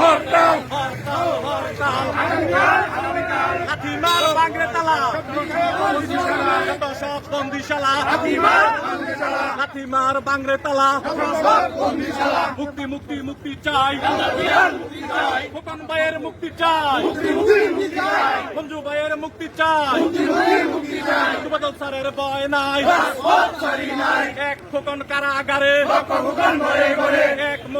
হরতাল হাতিমার বাংরে হাতিমার বাংরে তালা। মুক্তি মুক্তি মুক্তি চাই। খোকন ভাইয়ের মুক্তি চাই। মঞ্জু ভাইয়ের মুক্তি চাই। সুবাদল স্যারের ভয় নাই। এক খোকন কারাগারে।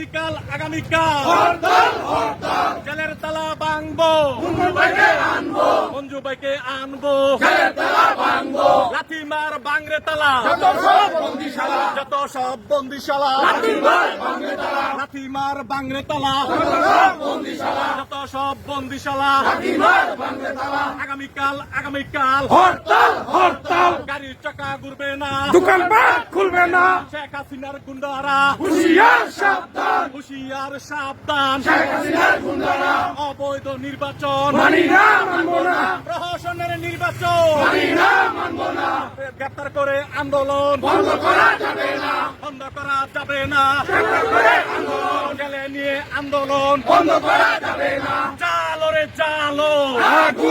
আগামীকাল আগামীকাল। জেলের তালা ভাঙবো। মঞ্জু ভাইকে আনব। লাঠিমার বাংরে তালা। যত সব বন্দিশালা। লাঠিমার বাংরে তালা। যত সব বন্দিশালা। আগামীকাল আগামীকাল। হরতাল হরতাল। গাড়ির ঘুরবে না। দোকানপাট খুলবে না। শেখ হাসিনার গুন্ডারা। হুশিয়ার সাবধান। হুশিয়ার সাবধান। শেখ হাসিনার গুন্ডারা। অবৈধ নির্বাচন। মানি না মানবো না। প্রহসনের নির্বাচন। মানি না মানবো না। গ্রেপ্তার করে আন্দোলন। বন্ধ করা যাবে না। বন্ধ করা যাবে না। গ্রেপ্তার করে আন্দোলন। জেলে নিয়ে আন্দোলন। বন্ধ করা যাবে না। জালো রে আগুন